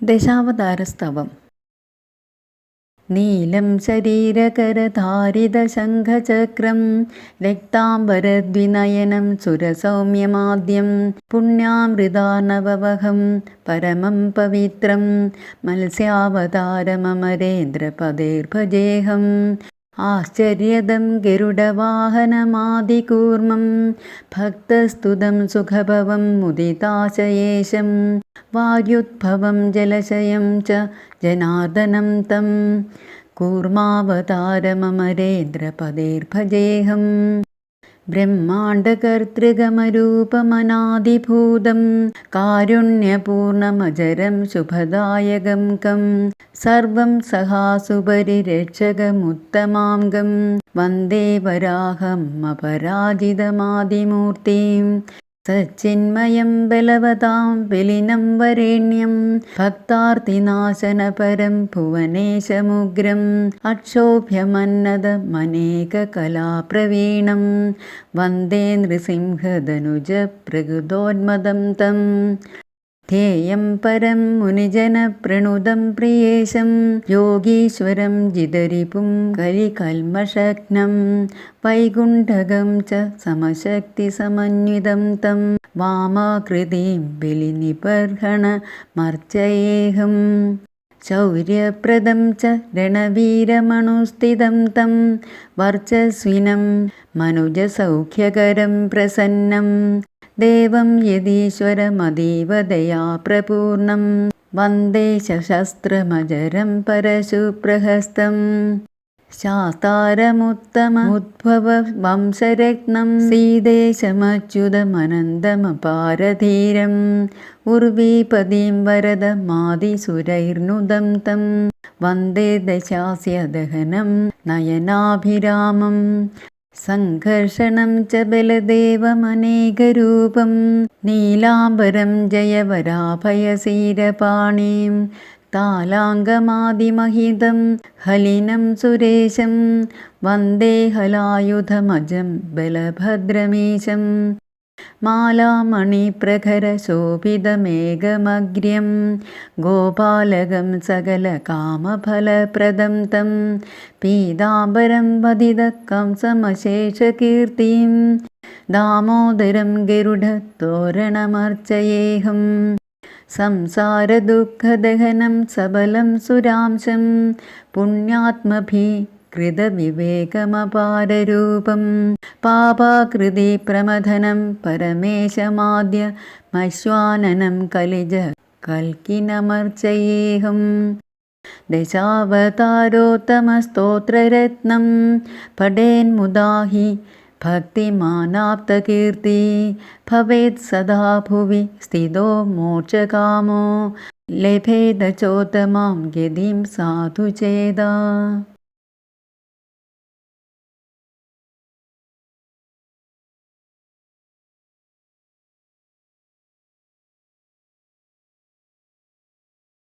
ദശാവതാരസ്തവം. നീലം ശരീരകരധാരിതശംഖചക്രം രക്താംബരദ്വിനയനം സുരസൗമ്യമാദ്യം പുണ്യാമൃതാനവവഹം പരമം പവിത്രം മത്സ്യാവതാരമമരേന്ദ്രപദേർഭജേഹം. ആശ്ചര്യദം ഗരുഡവാഹനമാദികൂർമ്മം ഭക്തസ്തുതം സുഖഭവം മുദിതാശയേശം വായുദ്ഭവം ജലശയം ച ജനാർദ്ദനം തം കൂർമാവതാരമമരേന്ദ്രപദേർഭജേഹം. ब्रह्माण्डकर्तृगमरूपमनादिभूतं कारुण्यपूर्णमजरं शुभदायकं कं सर्वं सहासुपरिरक्षगमुत्तमाङ्गम् वन्दे वराहम् अपराजितमादिमूर्तिम् സച്ചിന്മയം ബലവതാം വിലിനം വരേണ്യം. ഭക്താർത്തിനാശനപരം ഭുവനേശമുഗ്രം അക്ഷോഭ്യമന്നതമനേകകലാപ്രവീണം വന്ദേ നൃസിംഹധനുജ പ്രകൃതോന്മദം തം ധ്യേയം പരം മുനിജനപ്രണുദം പ്രിയേശം യോഗീശ്വരം ജിതരിപും കലികൽമഷഘ്നം വൈകുണ്ഠകം ച സമശക്തിസമന്വിതം തം വാമാകൃതിം ബലിനിബർഹണമർച്ചയേഹം ശൗര്യപ്രദം ച രണവീരമണുസ്ഥിതം തം വർച്ചസ്വിനം മനുജസൗഖ്യകരം പ്രസന്നം ദേവം യതീശ്വരമതീവതയാ പ്രപൂർണം. വന്ദേ ശസ്ത്രമജരം പരശുപ്രഹസ്തം ശാസ്താരമുത്തമോദ്ഭവ വംശരത്നം. സീദേശമച്യുതമനന്തമപാരധീരം ഉർവീപദീം വരദമാദിസുരൈർനുദം തം വന്ദേ ദശാസ്യദഹനം നയനാഭിരാമം. സംഘർഷണം ച ബലദേവമനേകരൂപം നീലാംബരം ജയവരാഭയശീരപാണീം താലാംഗമാദിമഹിതം ഹലിനം സുരേശം വന്ദേ ഹലായുധമജം ബലഭദ്രമീശം. മാലാമണിപ്രഖരശോഭിതമേഘമഗ്ര്യം ഗോപാലകം സകലകാമഫലപ്രദം തം. പീതാംബരം വദിതകംസമശേഷകീർത്തിം ദാമോദരം ഗരുഡത്തോരണമർച്ചയേഹം സംസാരദുഃഖദഹനം സബലം സുരാംശം. പുണ്യാത്മഭി കൃതവിവേകമപാരരൂപം. പാപാകൃതി പ്രമഥനം പരമേശമാദ്യമശ്വാനനം കലിജ കൽക്കിനമർച്ചയേഹം. ദശാവതാരോത്തമസ്തോത്രരത്നം പഠേന്മുദാഹി ഭക്തിമാനാപ്തകീർത്തി. ഭവേത് സദാ ഭുവി സ്ഥിതോ മോക്ഷകാമോ. ലഭേത ചോത്തമാം ഗതിം സാധു ചേതാ